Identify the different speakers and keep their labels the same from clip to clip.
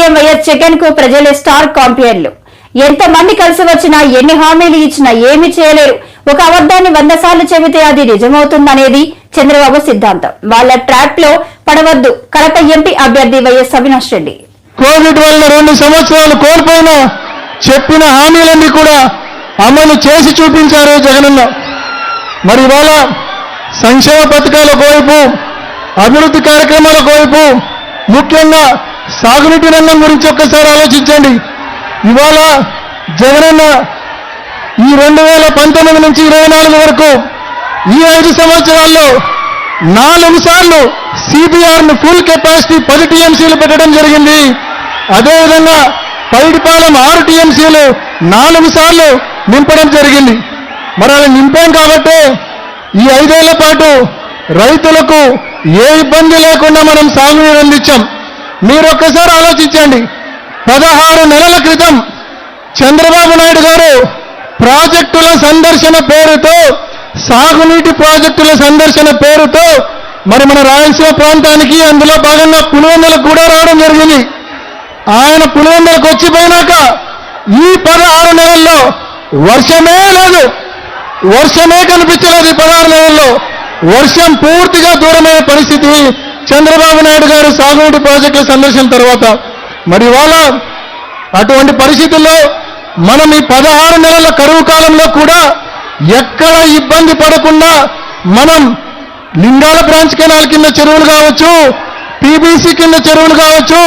Speaker 1: CM YS జగన్కు ప్రజలే star కాంపియన్లు ఎంత మంది కలిసి వచ్చినా ఎన్ని హామీలు ఇచ్చినా ఏమి చేయలేరు. ఒక అబద్ధాన్ని వంద సార్లు చెబితే అది నిజమవుతుందనేది చంద్రబాబు సిద్ధాంతం. వాళ్ళ ట్రాప్లో పడవద్దు. కడప ఎంపీ అభ్యర్థి వైఎస్ అవినాష్ రెడ్డి.
Speaker 2: కోవిడ్ వల్ల రెండు సంవత్సరాలు కోల్పోయిన చెప్పిన హామీలన్నీ కూడా అమలు చేసి చూపించారు జగనన్న. మరి ఇవాళ సంక్షేమ పథకాల వైపు అభివృద్ధి కార్యక్రమాల వైపు ముఖ్యంగా సాగునీటి రంగం గురించి ఒక్కసారి ఆలోచించండి. ఇవాళ జగనన్న ఈ రెండు వేల పంతొమ్మిది నుంచి ఇరవై నాలుగు వరకు ఈ ఐదు సంవత్సరాల్లో నాలుగు సార్లు సిబిఆర్ను ఫుల్ కెపాసిటీ పది టీఎంసీలు పెట్టడం జరిగింది. అదేవిధంగా పైడిపాలెం ఆరు టీఎంసీలు నాలుగు సార్లు నింపడం జరిగింది. మరి అలా నింపాం కాబట్టి ఈ ఐదేళ్ళ పాటు రైతులకు ఏ ఇబ్బంది లేకుండా మనం సాగునీరు అందించాం. మీరు ఒక్కసారి ఆలోచించండి. పదహారు నెలల క్రితం చంద్రబాబు నాయుడు గారు ప్రాజెక్టుల సందర్శన పేరుతో సాగునీటి ప్రాజెక్టుల సందర్శన పేరుతో మరి మన రాయలసీమ ప్రాంతానికి అందులో భాగంగా పులివెందులకు కూడా రావడం జరిగింది. ఆయన పులివెందులకు వచ్చిపోయినాక ఈ పదహారు నెలల్లో వర్షమే లేదు. వర్షమే కనిపించలేదు ఈ పదహారు నెలల్లో. వర్షం పూర్తిగా దూరమైన పరిస్థితి చంద్రబాబు నాయుడు గారు సాగునీటి ప్రాజెక్టుల సందర్శన తర్వాత మరి ఇవాళ అటువంటి పరిస్థితుల్లో మనం ఈ పదహారు నెలల కరువు కాలంలో కూడా ఎక్కడ ఇబ్బంది పడకుండా మనం లింగాల బ్రాంచ్ కెనాల్ కింద చెరువులు కావచ్చు పీబీసీ కింద చెరువులు కావచ్చు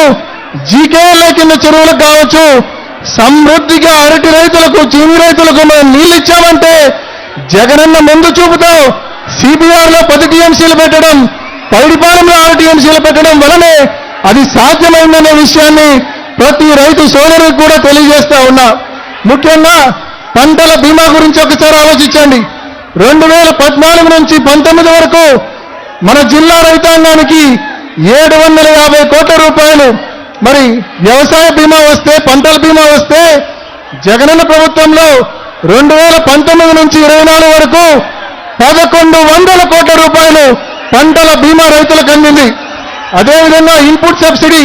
Speaker 2: జీకేఎల్ఏ కింద చెరువులకు కావచ్చు సమృద్ధిగా అరటి రైతులకు చీని రైతులకు మనం నీళ్ళు ఇచ్చామంటే జగనన్న ముందు చూపుతో సిబిఆర్లో పది టీఎంసీలు పెట్టడం పౌడిపాలెంలో ఆర్టీఎంసీలు పెట్టడం వలనే అది సాధ్యమైందనే విషయాన్ని ప్రతి రైతు సోదరులకు కూడా తెలియజేస్తా ఉన్నా. ముఖ్యంగా పంటల బీమా గురించి ఒకసారి ఆలోచించండి. రెండు వేల పద్నాలుగు నుంచి పంతొమ్మిది వరకు మన జిల్లా రైతాంగానికి ఏడు వందల యాభై కోట్ల రూపాయలు. మరి వ్యవసాయ బీమా వస్తే పంటల బీమా వస్తే జగనన్న ప్రభుత్వంలో రెండు వేల పంతొమ్మిది నుంచి ఇరవై నాలుగు వరకు పదకొండు వందల కోట్ల రూపాయలు పంటల బీమా రైతులకు అందింది. అదేవిధంగా ఇన్పుట్ సబ్సిడీ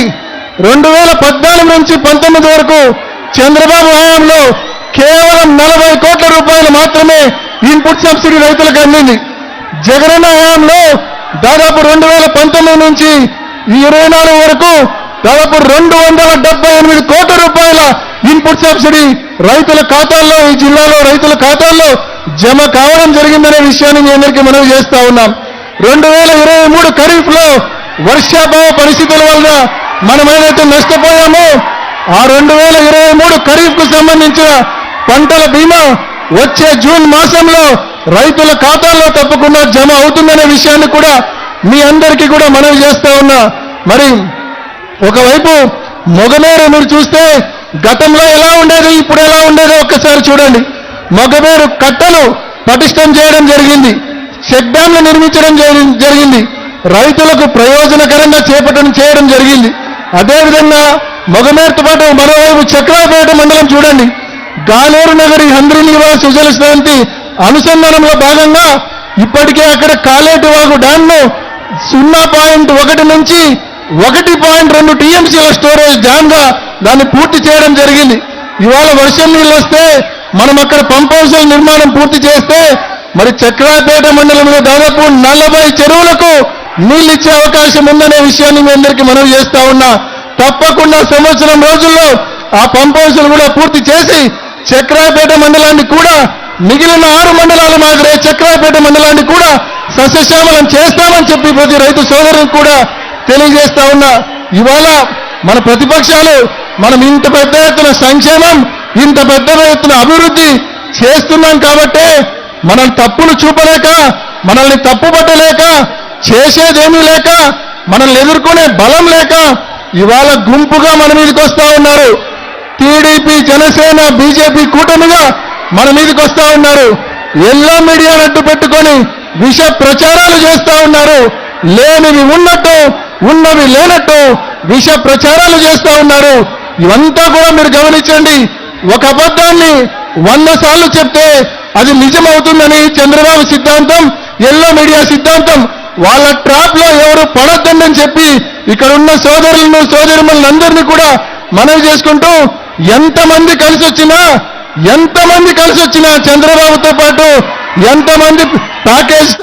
Speaker 2: రెండు వేల పద్నాలుగు నుంచి పంతొమ్మిది వరకు చంద్రబాబు హయాంలో కేవలం నలభై కోట్ల రూపాయలు మాత్రమే ఇన్పుట్ సబ్సిడీ రైతులకు అందింది. జగనన్న హయాంలో దాదాపు రెండు వేల పంతొమ్మిది నుంచి ఈ ఇరవై నాలుగు వరకు దాదాపు రెండు వందల డెబ్బై ఎనిమిది కోట్ల రూపాయల ఇన్పుట్ సబ్సిడీ రైతుల ఖాతాల్లో ఈ జిల్లాలో రైతుల ఖాతాల్లో జమ కావడం జరిగిందనే విషయాన్ని మీ అందరికీ మనవి చేస్తా ఉన్నాం. రెండు వేల ఇరవై మూడు ఖరీఫ్లో వర్షాభావ పరిస్థితుల వల్ల మనం ఏదైతే నష్టపోయామో. ఆ రెండు వేల ఇరవై మూడు ఖరీఫ్కు సంబంధించిన పంటల బీమా వచ్చే జూన్ మాసంలో రైతుల ఖాతాల్లో తప్పకుండా జమ అవుతుందనే విషయాన్ని కూడా మీ అందరికీ కూడా మనవి చేస్తా ఉన్నా. మరి ఒకవైపు మొగమేరు మీరు చూస్తే గతంలో ఎలా ఉండేది ఇప్పుడు ఎలా ఉండేదో ఒక్కసారి చూడండి. మొగమేరు కట్టలు పటిష్టం చేయడం జరిగింది. చెక్ డ్యాంలు నిర్మించడం జరిగింది. రైతులకు ప్రయోజనకరంగా చేపట్టడం చేయడం జరిగింది. అదేవిధంగా మొగమేరుతో పాటు మరోవైపు చక్రాపేట మండలం చూడండి. గాలేరు నగరి హంద్రి నివాస్ సుజల అనుసంధానంలో భాగంగా ఇప్పటికే అక్కడ కాలేటి వాగు డ్యామ్ను సున్నా పాయింట్ ఒకటి నుంచి ఒకటి పాయింట్ రెండు టీఎంసీల స్టోరేజ్ డ్యామ్గా దాన్ని పూర్తి చేయడం జరిగింది. ఇవాళ వర్షం నీళ్ళు వస్తే మనం అక్కడ పంప్ హౌస్ల నిర్మాణం పూర్తి చేస్తే మరి చక్రాపేట మండలంలో దాదాపు నలభై చెరువులకు నీళ్ళు ఇచ్చే అవకాశం ఉందనే విషయాన్ని మీ అందరికీ మనవి చేస్తా ఉన్నా. తప్పకుండా సంవత్సరం రోజుల్లో ఆ పంప్ హౌసులు కూడా పూర్తి చేసి చక్రాపేట మండలాన్ని కూడా మిగిలిన ఆరు మండలాలు మాదిరే చక్రాపేట మండలాన్ని కూడా సస్యశ్యామలం చేస్తామని చెప్పి ప్రతి రైతు సోదరులకు కూడా తెలియజేస్తా ఉన్నా. ఇవాళ మన ప్రతిపక్షాలు మనం ఇంత పెద్ద ఎత్తున సంక్షేమం ఇంత పెద్ద ఎత్తున అభివృద్ధి చేస్తున్నాం కాబట్టే మనం తప్పులు చూపలేక మనల్ని తప్పుపట్టలేక చేసేదేమీ లేక మనల్ని ఎదుర్కొనే బలం లేక ఇవాళ గుంపుగా మన మీదకి వస్తా ఉన్నారు. టీడీపీ జనసేన బీజేపీ కూటమిగా మన మీదకి వస్తా ఉన్నారు. ఎల్లో మీడియాను అడ్డు పెట్టుకొని విష ప్రచారాలు చేస్తా ఉన్నారు. లేనివి ఉన్నట్టు ఉన్నవి లేనట్టు విష ప్రచారాలు చేస్తా ఉన్నారు. ఇవంతా కూడా మీరు గమనించండి. ఒక అబద్ధాన్ని వంద సార్లు చెప్తే అది నిజమవుతుందని చంద్రబాబు సిద్ధాంతం ఎల్లో మీడియా సిద్ధాంతం వాళ్ళ ట్రాప్లో ఎవరు పడొద్దని చెప్పి ఇక్కడ ఉన్న సోదరులను సోదరులందరినీ కూడా మనవి చేసుకుంటూ ఎంతమంది కలిసి వచ్చినా ఎంతమంది కలిసి వచ్చినా చంద్రబాబుతో పాటు ఎంతమంది ప్యాకేజ్